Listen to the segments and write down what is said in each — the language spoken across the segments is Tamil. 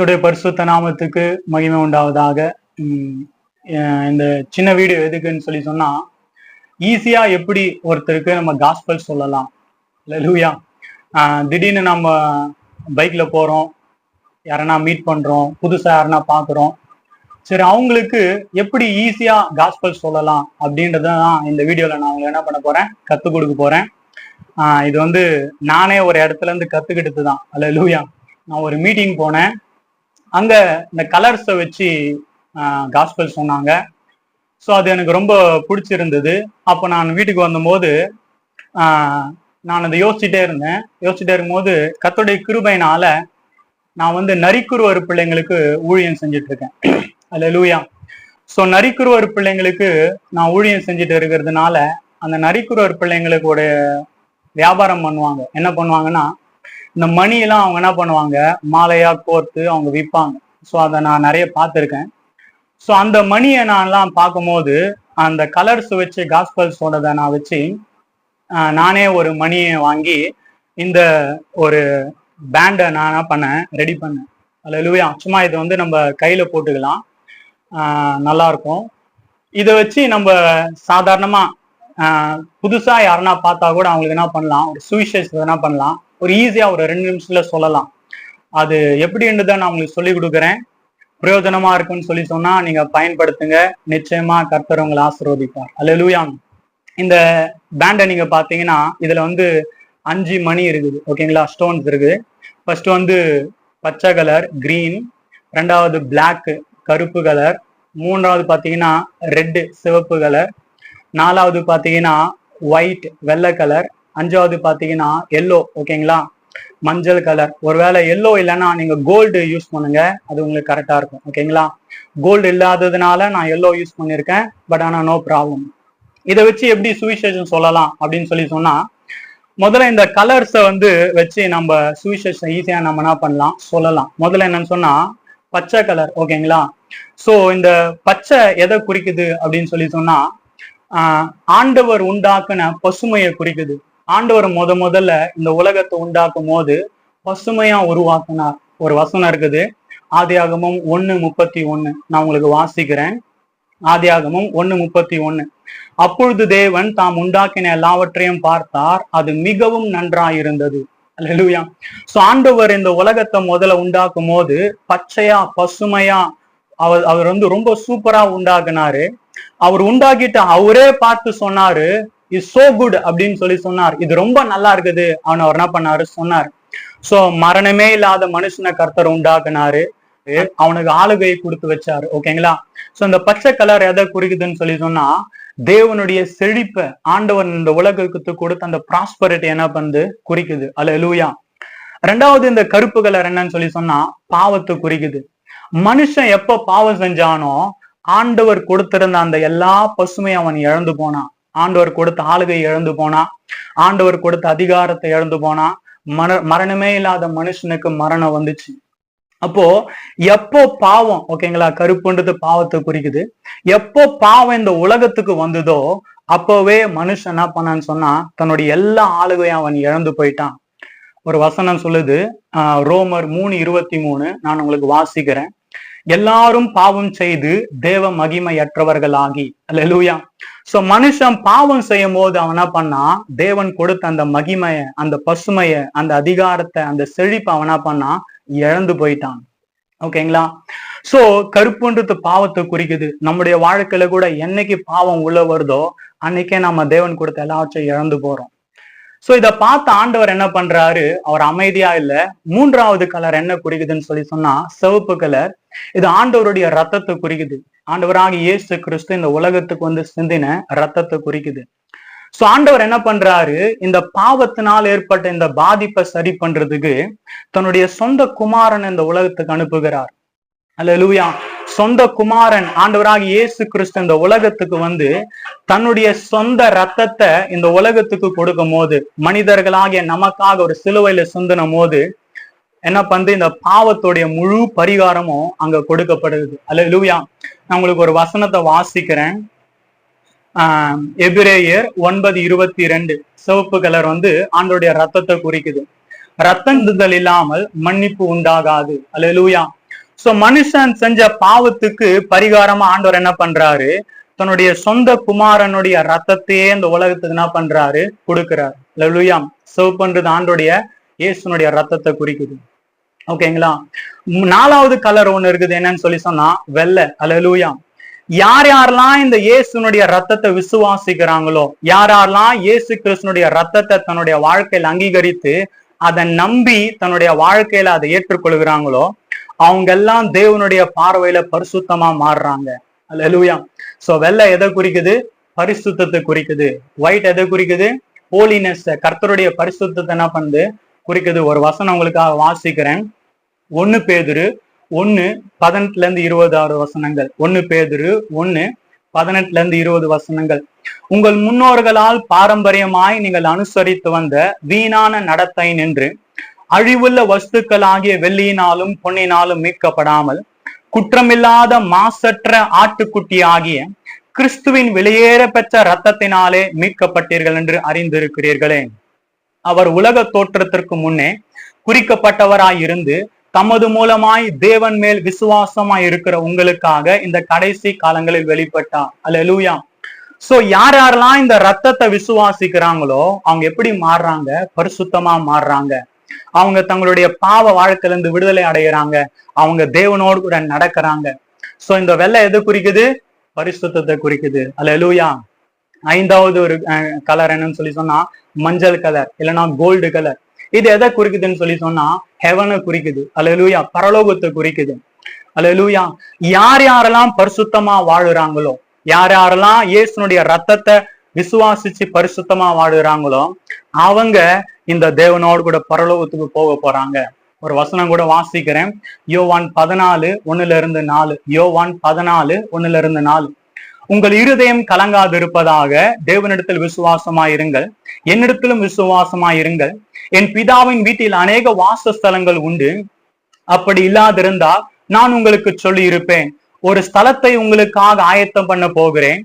கத்துடைய பரிசுத்த நாமத்துக்கு மகிமை உண்டாவதாக. இந்த சின்ன வீடியோ எதுக்குன்னு சொல்லி சொன்னா ஈஸியா எப்படி ஒருத்தருக்கு நம்ம காஸ்பல் சொல்லலாம். லூயா திடீர்னு நம்ம பைக்ல போறோம் யாரனா மீட் பண்றோம் புதுசா யாரனா பாக்குறோம். சரி அவங்களுக்கு எப்படி ஈஸியா காஸ்பல் சொல்லலாம் அப்படின்றதான் இந்த வீடியோல நான் அவங்க என்ன பண்ண போறேன்? கத்துக் கொடுக்க போறேன். இது வந்து நானே ஒரு இடத்துல இருந்து கத்துக்கிட்டது தான். அல்ல லூயா நான் ஒரு மீட்டிங் போனேன். அங்க இந்த கலர்ஸை வச்சு காஸ்பல் சொன்னாங்க. ஸோ அது எனக்கு ரொம்ப பிடிச்சிருந்தது. அப்போ நான் வீட்டுக்கு வந்தபோது நான் அதை யோசிச்சுட்டே இருந்தேன். யோசிச்சுட்டே இருக்கும்போது கத்தோடைய கிருபையினால நான் வந்து நரிக்குருவர் பிள்ளைங்களுக்கு ஊழியம் செஞ்சுட்டு இருக்கேன் அல்ல லூயா ஸோ நரிக்குருவர் பிள்ளைங்களுக்கு நான் ஊழியம் செஞ்சுட்டு இருக்கிறதுனால அந்த நரிக்குருவர் பிள்ளைங்களுக்கு வியாபாரம் பண்ணுவாங்க. என்ன பண்ணுவாங்கன்னா இந்த மணியெல்லாம் அவங்க என்ன பண்ணுவாங்க? மாலையா கோர்த்து அவங்க விற்பாங்க ஸோ அதை நான் நிறைய பார்த்துருக்கேன். ஸோ அந்த மணியை நான்லாம் பார்க்கும்போது அந்த கலர்ஸ் வச்சு காஸ்பல் நான் வச்சு நானே ஒரு மணியை வாங்கி இந்த ஒரு பேண்டை நான் என்ன பண்ணேன்? ரெடி பண்ணேன். அதில் அல்ல சும்மா இதை வந்து நம்ம கையில் போட்டுக்கலாம். நல்லா இருக்கும். இதை வச்சு நம்ம சாதாரணமாக புதுசாக யாருன்னா பார்த்தா கூட அவங்களுக்கு என்ன பண்ணலாம்? ஒரு சுவிசேஷ் என்ன பண்ணலாம்? ஒரு ஈஸியா ஒரு ரெண்டு நிமிஷத்துல சொல்லலாம். அது எப்படின்றத நான் உங்களுக்கு சொல்லி கொடுக்குறேன். பிரயோஜனமா இருக்குன்னு சொல்லி சொன்னா நீங்க பயன்படுத்துங்க. நிச்சயமா கர்த்தர் உங்களை அல்ல லூயாங் இந்த பேண்டை நீங்க பாத்தீங்கன்னா இதுல வந்து அஞ்சு மணி இருக்குது. ஓகேங்களா ஸ்டோன்ஸ் இருக்குது. ஃபர்ஸ்ட் வந்து பச்சை கலர் கிரீன் ரெண்டாவது பிளாக் கருப்பு கலர் மூன்றாவது பாத்தீங்கன்னா ரெட்டு சிவப்பு கலர் நாலாவது பாத்தீங்கன்னா ஒயிட் வெள்ளை கலர் அஞ்சாவது பாத்தீங்கன்னா எல்லோ ஓகேங்களா மஞ்சள் கலர் ஒருவேளை எல்லோ இல்லைன்னா நீங்க கோல்டு யூஸ் பண்ணுங்க. அது உங்களுக்கு கரெக்டா இருக்கும் ஓகேங்களா கோல்டு இல்லாததுனால நான் எல்லோ யூஸ் பண்ணியிருக்கேன் பட் ஆனா நோ ப்ராப்ளம் இதை வச்சு எப்படி சுவிசேஷம் சொல்லலாம் அப்படின்னு சொல்லி சொன்னா முதல்ல இந்த கலர்ஸை வந்து வச்சு நம்ம சுவிசேஷம் ஈஸியா நம்ம என்ன பண்ணலாம் சொல்லலாம். முதல்ல என்னன்னு சொன்னா பச்சை கலர் ஓகேங்களா சோ இந்த பச்சை எதை குறிக்குது அப்படின்னு சொல்லி சொன்னா ஆண்டவர் உண்டாக்குன பசுமையை குறிக்குது. ஆண்டவர் முத முதல்ல இந்த உலகத்தை உண்டாக்கும் போது பசுமையா உருவாக்குனார். ஒரு வசனம் இருக்குது. ஆதியாகமும் ஒண்ணு முப்பத்தி ஒண்ணு நான் உங்களுக்கு வாசிக்கிறேன். ஆதியாகமும் ஒண்ணு முப்பத்தி ஒண்ணு அப்பொழுது தேவன் தாம் உண்டாக்கின எல்லாவற்றையும் பார்த்தார். அது மிகவும் நன்றாயிருந்தது. அல்லேலூயா சோ ஆண்டவர் இந்த உலகத்தை முதல்ல உண்டாக்கும் போது பச்சையா பசுமையா அவர் அவர் வந்து ரொம்ப சூப்பரா உண்டாக்குனாரு. அவர் உண்டாக்கிட்டு அவரே பார்த்து சொன்னாரு இஸ் சோ குட் அப்படின்னு சொல்லி சொன்னார். இது ரொம்ப நல்லா இருக்குது. அவன் அவர் என்ன பண்ணாரு? சொன்னார். சோ மரணமே இல்லாத மனுஷனை கர்த்தர் உண்டாக்குனாரு. அவனுக்கு ஆளுகையை கொடுத்து வச்சாரு. ஓகேங்களா சோ இந்த பச்சை கலர் எதை குறிக்குதுன்னு சொல்லி சொன்னா தேவனுடைய செழிப்பை ஆண்டவன் இந்த உலகத்துக்கு கொடுத்த அந்த ப்ராஸ்பரிட்டி என்ன பண்ணுது? குறிக்குது. அல்ல லூயா ரெண்டாவது இந்த கருப்பு கலர் என்னன்னு சொல்லி சொன்னா பாவத்தை குறிக்குது. மனுஷன் எப்ப பாவம் செஞ்சானோ ஆண்டவர் கொடுத்திருந்த அந்த எல்லா பசுமையும் அவன் இழந்து போனான். ஆண்டவர் கொடுத்த ஆளுகை இழந்து போனா ஆண்டவர் கொடுத்த அதிகாரத்தை இழந்து போனா மர மரணமே இல்லாத மனுஷனுக்கு மரணம் வந்துச்சு. அப்போ எப்போ பாவம் ஓகேங்களா கருப்புன்றது பாவத்தை குறிக்குது. எப்போ பாவம் இந்த உலகத்துக்கு வந்ததோ அப்போவே மனுஷன் என்ன பண்ணான்னு சொன்னா தன்னுடைய எல்லா ஆளுகையும் அவன் இழந்து போயிட்டான். ஒரு வசனம் சொல்லுது ஆஹ் ரோமர் மூணு இருபத்தி மூணு நான் உங்களுக்கு வாசிக்கிறேன். எல்லாரும் பாவம் செய்து தேவ மகிமையற்றவர்கள் ஆகி அல்லூயா சோ மனுஷன் பாவம் செய்யும் போது அவன் என்ன பண்ணான் தேவன் கொடுத்த அந்த மகிமைய அந்த பசுமைய அந்த அதிகாரத்தை அந்த செழிப்பை அவன் என்ன பண்ணா இழந்து போயிட்டான். ஓகேங்களா சோ கருப்புன்றது பாவத்தை குறிக்குது. நம்முடைய வாழ்க்கையில கூட என்னைக்கு பாவம் உள்ள வருதோ அன்னைக்கே நம்ம தேவன் கொடுத்த எல்லாவற்றையும் இழந்து போறோம். சோ இத பார்த்த ஆண்டவர் என்ன பண்றாரு? அவர் அமைதியா இல்ல. மூன்றாவது கலர் என்ன குறிக்குதுன்னு சொல்லி சொன்னா சிவப்பு கலர் இது ஆண்டவருடைய ரத்தத்தை குறிக்குது. ஆண்டவராக இயேசு கிறிஸ்து இந்த உலகத்துக்கு வந்து சிந்தின ரத்தத்தை குறிக்குது. சோ ஆண்டவர் என்ன பண்றாரு? இந்த பாவத்தினால் ஏற்பட்ட இந்த பாதிப்பை சரி பண்றதுக்கு தன்னுடைய சொந்த குமாரன் இந்த உலகத்துக்கு அனுப்புகிறார். அல்ல சொந்த குமாரன் ஆண்டவராக இயேசு கிறிஸ்து இந்த உலகத்துக்கு வந்து தன்னுடைய சொந்த ரத்தத்தை இந்த உலகத்துக்கு கொடுக்கும் போது மனிதர்களாகிய நமக்காக ஒரு சிலுவையில சிந்தின போது என்ன பண்ணுது இந்த பாவத்துடைய முழு பரிகாரமும் அங்க கொடுக்கப்படுது. அல்ல லூயா நான் உங்களுக்கு ஒரு வசனத்தை வாசிக்கிறேன். ஆஹ் எபிரேயர் ஒன்பது இருபத்தி ரெண்டு. சிவப்பு கலர் வந்து ஆண்டோடைய ரத்தத்தை குறிக்குது. ரத்தந்துதல் இல்லாமல் மன்னிப்பு உண்டாகாது. அல்ல லூயா சோ மனுஷன் செஞ்ச பாவத்துக்கு பரிகாரமா ஆண்டவர் என்ன பண்றாரு? தன்னுடைய சொந்த குமாரனுடைய ரத்தத்தையே இந்த உலகத்துக்கு என்ன பண்றாரு? கொடுக்கிறார். லலுயாம் சிவப்புன்றது பண்றது ஆண்டோடைய இயேசுனுடைய ரத்தத்தை குறிக்குது. ஓகேங்களா நாலாவது கலர் ஒண்ணு இருக்குது என்னன்னு சொல்லி சொன்னா வெள்ளை. அல்லேலூயா யார் யாரெல்லாம் இந்த இயேசுனுடைய ரத்தத்தை விசுவாசிக்கிறாங்களோ யார் யாரெல்லாம் இயேசு கிருஷ்ணனுடைய ரத்தத்தை தன்னுடைய வாழ்க்கையில அங்கீகரித்து அதை நம்பி தன்னுடைய வாழ்க்கையில அதை ஏற்றுக்கொள்கிறாங்களோ அவங்க எல்லாம் தேவனுடைய பார்வையில பரிசுத்தமா மாறுறாங்க. அல்லேலூயா சோ வெள்ளை எதை குறிக்குது? பரிசுத்தத்தை குறிக்குது. ஒயிட் எதை குறிக்குது? ஹோலினஸ் கர்த்தருடைய பரிசுத்தத்தை என்ன பண்ணுது? குறிக்குது. ஒரு வசனம் உங்களுக்காக வாசிக்கிறேன். ஒன்னு பேதுரு ஒன்னு பதினெட்டுல இருந்து இருபது ஆறு வசனங்கள். ஒன்னு பேதுரு ஒன்னு பதினெட்டுல இருந்து இருபது வசனங்கள். உங்கள் முன்னோர்களால் பாரம்பரியமாய் நீங்கள் அனுசரித்து வந்த வீணான நடத்தை நின்று அழிவுள்ள வஸ்துக்கள் ஆகிய வெள்ளியினாலும் பொன்னினாலும் மீட்கப்படாமல் குற்றமில்லாத மாசற்ற ஆட்டுக்குட்டி ஆகிய கிறிஸ்துவின் வெளியேற பெற்ற ரத்தத்தினாலே மீட்கப்பட்டீர்கள் என்று அறிந்திருக்கிறீர்களே. அவர் உலக தோற்றத்திற்கு முன்னே குறிக்கப்பட்டவராய் இருந்து தமது மூலமாய் தேவன் மேல் விசுவாசமாய் இருக்கிற உங்களுக்காக இந்த கடைசி காலங்களில் வெளிப்பட்டார் அல்லேலூயா சோ யார் யாரெல்லாம் இந்த ரத்தத்தை விசுவாசிக்கிறாங்களோ அவங்க எப்படி மாறுறாங்க? பரிசுத்தமா மாறுறாங்க. அவங்க தங்களுடைய பாவ வாழ்க்கையில இருந்து விடுதலை அடைகிறாங்க அவங்க தேவனோடு கூட நடக்கிறாங்க. சோ இந்த வெள்ளை எது குறிக்குது? பரிசுத்தத்தை குறிக்குது. அல்ல லூயா ஐந்தாவது ஒரு கலர் என்னன்னு சொல்லி சொன்னா மஞ்சள் கலர் இல்லைன்னா கோல்டு கலர் இது எதை குறிக்குதுன்னு சொல்லி சொன்னா ஹெவனை குறிக்குது. அலலூயா பரலோகத்தை குறிக்குது. அலலூயா யார் யாரெல்லாம் பரிசுத்தமா வாழுறாங்களோ யார் யாரெல்லாம் இயேசுனுடைய ரத்தத்தை விசுவாசிச்சு பரிசுத்தமா வாழுறாங்களோ அவங்க இந்த தேவனோடு கூட பரலோகத்துக்கு போக போறாங்க. ஒரு வசனம் கூட வாசிக்கிறேன். யோவான் பதினாலு ஒண்ணுல இருந்து நாலு. யோவான் பதினாலு ஒண்ணுல இருந்து நாலு. உங்கள் இருதயம் கலங்காதிருப்பதாக தேவனிடத்தில் விசுவாசமாயிருங்கள் என்னிடத்திலும் விசுவாசமாயிருங்கள் என் பிதாவின் வீட்டில் அநேக வாசஸ்தலங்கள் உண்டு. அப்படி இல்லாதிருந்தால் நான் உங்களுக்கு சொல்லி இருப்பேன் ஒரு ஸ்தலத்தை உங்களுக்காக ஆயத்தம் பண்ண போகிறேன்.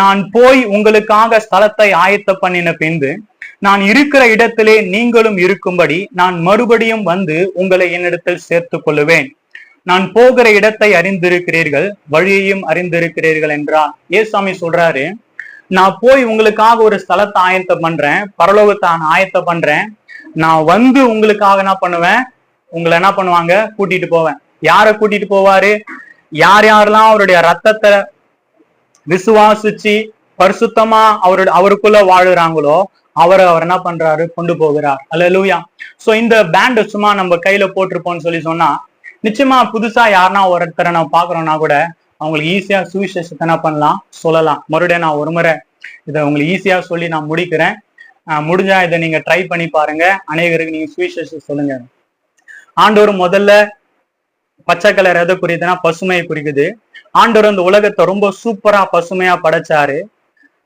நான் போய் உங்களுக்காக ஸ்தலத்தை ஆயத்தம் பண்ணின பின்பு நான் இருக்கிற இடத்திலே நீங்களும் இருக்கும்படி நான் மறுபடியும் வந்து உங்களை என்னிடத்தில் சேர்த்துக் கொள்ளுவேன். நான் போகிற இடத்தை அறிந்திருக்கிறீர்கள் வழியையும் அறிந்திருக்கிறீர்கள் என்றார் ஏசாமி சொல்றாரு நான் போய் உங்களுக்காக ஒரு ஸ்தலத்தை ஆயத்தம் பண்றேன் பரலோகத்தை நான் ஆயத்தம் பண்றேன். நான் வந்து உங்களுக்காக என்ன பண்ணுவேன்? உங்களை என்ன பண்ணுவாங்க? கூட்டிட்டு போவேன். யாரை கூட்டிட்டு போவாரு? யார் யாரெல்லாம் அவருடைய ரத்தத்தை விசுவாசிச்சு பரிசுத்தமா அவருடைய அவருக்குள்ள வாழுறாங்களோ அவரை அவர் என்ன பண்றாரு? கொண்டு போகிறார். அல்ல லூயா சோ இந்த பேண்ட் சும்மா நம்ம கையில போட்டிருப்போம்னு சொல்லி சொன்னா நிச்சயமா புதுசா யாருன்னா ஒருத்தரை நான் பாக்குறோம்னா கூட அவங்களுக்கு ஈஸியா சுவிசேஷத்தை என்ன பண்ணலாம் சொல்லலாம். மறுபடியும் நான் ஒரு முறை இதை உங்களுக்கு ஈஸியா சொல்லி நான் முடிக்கிறேன். ஆஹ் முடிஞ்சா இதை நீங்க ட்ரை பண்ணி பாருங்க. அநேகருக்கு நீங்க சுவிசேஷம் சொல்லுங்க. ஆண்டவர் முதல்ல பச்சை கலர் எதை குறிக்குதுன்னா பசுமையை குறிக்குது. ஆண்டவர் இந்த உலகத்தை ரொம்ப சூப்பரா பசுமையா படைச்சாரு.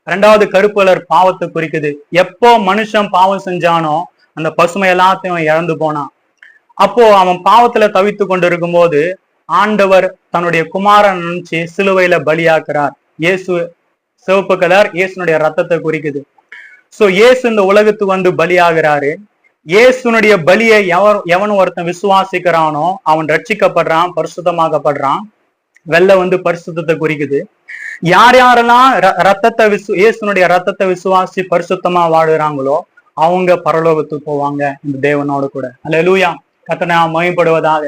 ரெண்டாவது கருப்பு கலர் பாவத்தை குறிக்குது. எப்போ மனுஷன் பாவம் செஞ்சானோ அந்த பசுமை எல்லாத்தையும் இறந்து இழந்து போனான். அப்போ அவன் பாவத்துல தவித்து கொண்டு இருக்கும்போது ஆண்டவர் தன்னுடைய குமாரன் நினைச்சு சிலுவையில பலியாக்குறார். இயேசு சிவப்பு கலர் இயேசுனுடைய ரத்தத்தை குறிக்குது. சோ இயேசு இந்த உலகத்துக்கு வந்து பலியாகிறாரு. இயேசுனுடைய பலியை எவன் எவன் ஒருத்தன் விசுவாசிக்கிறானோ அவன் ரட்சிக்கப்படுறான் பரிசுத்தமாக்கப்படுறான். வெள்ளை வந்து பரிசுத்தத்தை குறிக்குது. யார் யாரெல்லாம் ரத்தத்தை விசு இயேசுனுடைய ரத்தத்தை விசுவாசி பரிசுத்தமா வாழுறாங்களோ அவங்க பரலோகத்துக்கு போவாங்க இந்த தேவனோட கூட. அல்ல லூயா கத்தனை மயப்படுவதாக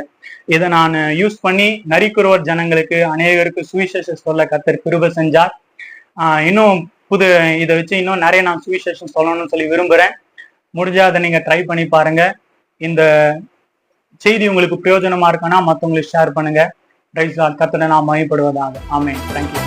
இதை நான் யூஸ் பண்ணி நரிக்குறவர் ஜனங்களுக்கு அநேகருக்கு சுவிசேஷம் சொல்ல கத்தர் கிருப செஞ்சார். இன்னும் புது இதை வச்சு இன்னும் நிறைய நான் சுவிசேஷம் சொல்லணும்னு சொல்லி விரும்புறேன். முடிஞ்சா அதை நீங்க ட்ரை பண்ணி பாருங்க. இந்த செய்தி உங்களுக்கு பிரயோஜனமா இருக்குன்னா மற்றவங்களுக்கு ஷேர் பண்ணுங்க. கத்தனை நான் மயப்படுவதாக ஆமே தேங்க்யூ